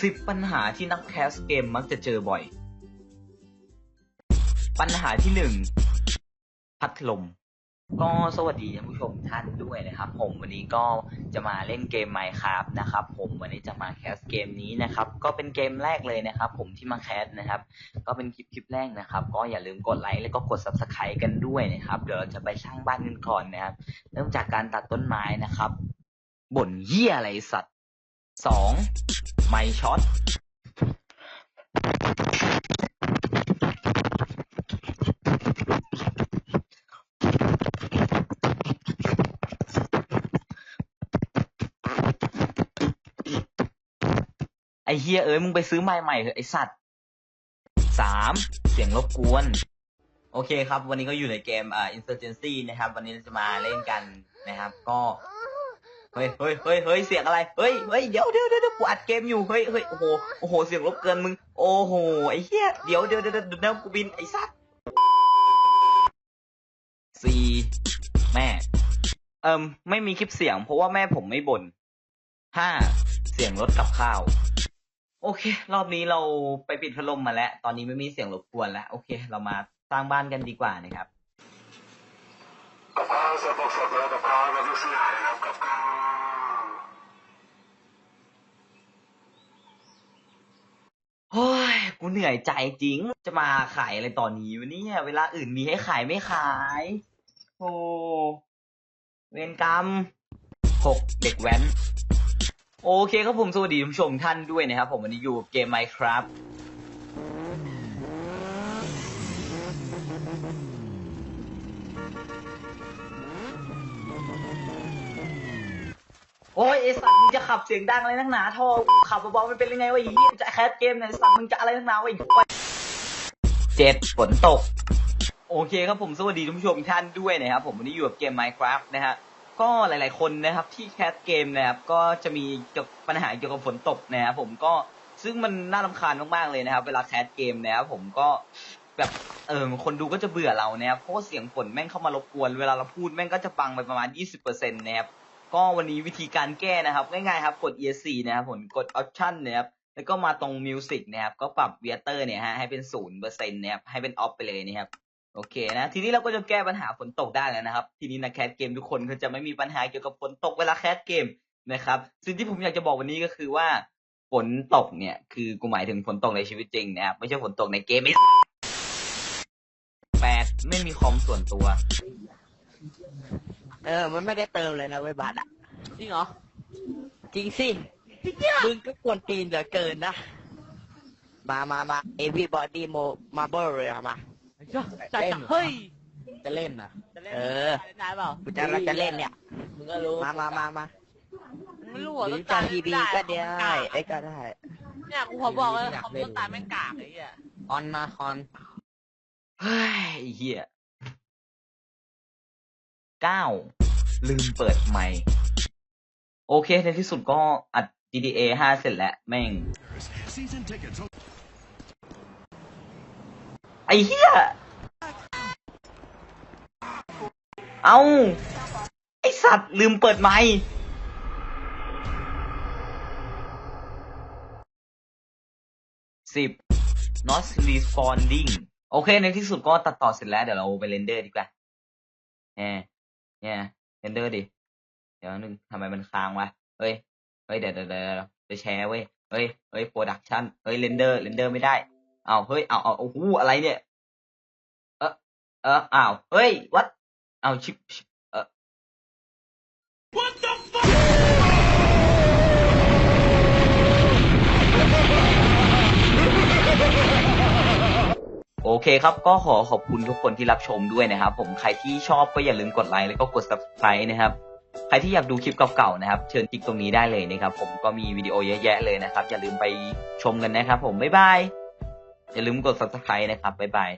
สิบปัญหาที่นักแคสเกมมักจะเจอบ่อย ปัญหาที่หนึ่งพัดลม ก็สวัสดีท่านผู้ชมท่านด้วยนะครับ ผมวันนี้ก็จะมาเล่นเกม Minecraft นะครับ ผมวันนี้จะมาแคสเกมนี้นะครับ ก็เป็นเกมแรกเลยนะครับ ผมที่มาแคสนะครับ ก็เป็นคลิปคลิปแรกนะครับ ก็อย่าลืมกดไลค์แล้วก็กด subscribe กันด้วยนะครับ เดี๋ยวเราจะไปสร้างบ้านกันก่อนนะครับ เริ่มจากการตัดต้นไม้นะครับบ่นเหี้ยอะไรสัตว์สอง ไมค์ช็อตไอเฮียเอ้ยมึงไปซื้อไม้ใหม่เถอะไอสัตว์สามเสียงรบกวน โอเคครับ วันนี้ก็อยู่ในเกมอ่า Insurgency นะครับ วันนี้เราจะมาเล่นกันนะครับ ก็ เฮ้ยเฮ้ยเฮ้ยเฮ้ยเสียงอะไร เฮ้ยเฮ้ยเดี๋ยวเดี๋ยวเดี๋ยวกูอัดเกมอยู่ เฮ้ยเฮ้ยโอ้โห โอ้โห เสียงรบเกินมึง โอ้โห ไอ้เหี้ย เดี๋ยวเดี๋ยวเดี๋ยวเดี๋ยวเดี๋ยวกูบินไอ้สัตว์สี่แม่ เอิมไม่มีคลิปเสียง เพราะว่าแม่ผมไม่บ่นห้าเสียงรถกับข้าว โอเค รอบนี้เราไปปิดพัดลมมาแล้ว ตอนนี้ไม่มีเสียงรบกวนแล้ว โอเค เรามาสร้างบ้านกันดีกว่านะครับกับข้าวสิร์สดๆเลยกับข้าวแบบลูกสนายนะครับกับข้าว เฮ้ย กูเหนื่อยใจจริง จะมาขายอะไรตอนนี้วะเนี่ย เวลาอื่นมีให้ขายไม่ขาย โอ้เวรกรรมหกเด็กแว้น โอเคครับผมสวัสดีท่านผู้ชมท่านด้วยนะครับ ผมวันนี้อยู่กับเกม Minecraft โอ้ยไอสัตว์มึงจะขับเสียงดังอะไรนักหนาท่อขับเบาๆมันเป็นยังไงวะไอ้เหี้ยจะแคสเกมเนี่ยไอ้สัตว์มึงจะอะไรนักหนาวะไอ้เจ็ดฝนตก โอเคครับผมสวัสดีท่านผู้ชมท่านด้วยนะครับผมวันนี้อยู่กับเกม Minecraft นะฮะก็หลาย ๆคนนะครับที่แคสเกมนะครับก็จะมีเกี่ยวกับปัญหาเกี่ยวกับฝนตกนะครับผมก็ซึ่งมันน่ารำคาญมากๆเลยนะครับ เวลาแคสเกมนะครับผมก็แบบเออคนดูก็จะเบื่อเรานะครับเพราะเสียงฝนแม่งเข้ามารบกวน เวลาเราพูดแม่งก็จะบังไปประมาณ 20%นะครับ ก็วันนี้วิธีการแก้นะครับ ง่ายๆครับกด ESC นะครับผมกด Option นะครับแล้วก็มาตรง Music นะครับก็ปรับ v วเตอร์เนี่ยฮะให้เป็นศูนย์เปอร์เซ็นต์นะครับให้เป็น Off ไปเลยนะครับโอเคนะทีนี้เราก็จะแก้ปัญหาฝนตกได้แล้วนะครับ ทีนี้นะแคสเกมทุกคนก็จะไม่มีปัญหาเกี่ยวกับฝนตกเวลาแคสเกมนะครับสิ่งที่ผมอยากจะบอกวันนี้ก็คือว่าฝนตกเนี่ยคือกูหมายถึงฝนตกในชีวิตจริงนะครับไม่ใช่ฝนตกในเกมไอ้แปดไม่มีคอมส่วนตัว เออ มันไม่ได้เติมเลยนะเว้ยบัตรอะ จริงเหรอจริงสิมึงก็กวนตีนเหลือเกินนะ มามามา everybody mo marble เลยอะมาจัดจัดเฮ้ยจะเล่นนะจะเล่นเออเล่นได้เปล่ากูจะเราจะเล่นเนี่ย มึงก็รู้มามามามาไม่รู้หอะรือต้นจะตาลทีบีก็ได้ไอ้ยก็ได้ เนี่ยกูขอบอกว่าคอมต้นตาลแม่งกากไอ้เหี้ย ออนมาคอน เฮ้ยไอ้เฮีย เก้าลืมเปิดไมค์โอเค ในที่สุดก็อัด GTA ห้าเสร็จแล้ว แม่ง ไอ้เฮียเอาไอสัตว์ ลืมเปิดไมค์สิบ not responding โอเค ในที่สุดก็ตัดต่อเสร็จแล้ว เดี๋ยวเราไปเรนเดอร์ดีกว่าเนี่ย เนี่ยเรนเดอร์ดิ เดี๋ยวนึงทำไมมันค้างวะ เฮ้ย เฮ้ยเดี๋ยวเดี๋ยวเดี๋ยวจะแชร์เว้ย เฮ้ย เฮ้ยโปรดักชันเฮ้ยเรนเดอร์เรนเดอร์ไม่ได้ เอาเฮ้ย เอาเอาโอ้โหอะไรเนี่ย เออเอออ้าว เฮ้ย วัด เอาชิบ โอเคครับก็ขอขอบคุณทุกคนที่รับชมด้วยนะครับ ผมใครที่ชอบก็อย่าลืมกดไลค์แล้วก็กด subscribe นะครับใครที่อยากดูคลิปเก่าๆนะครับ เชิญคลิกตรงนี้ได้เลยนะครับ ผมก็มีวิดีโอเยอะแยะเลยนะครับ อย่าลืมไปชมกันนะครับ ผมบ๊ายบายอย่าลืมกด subscribe นะครับบ๊ายบาย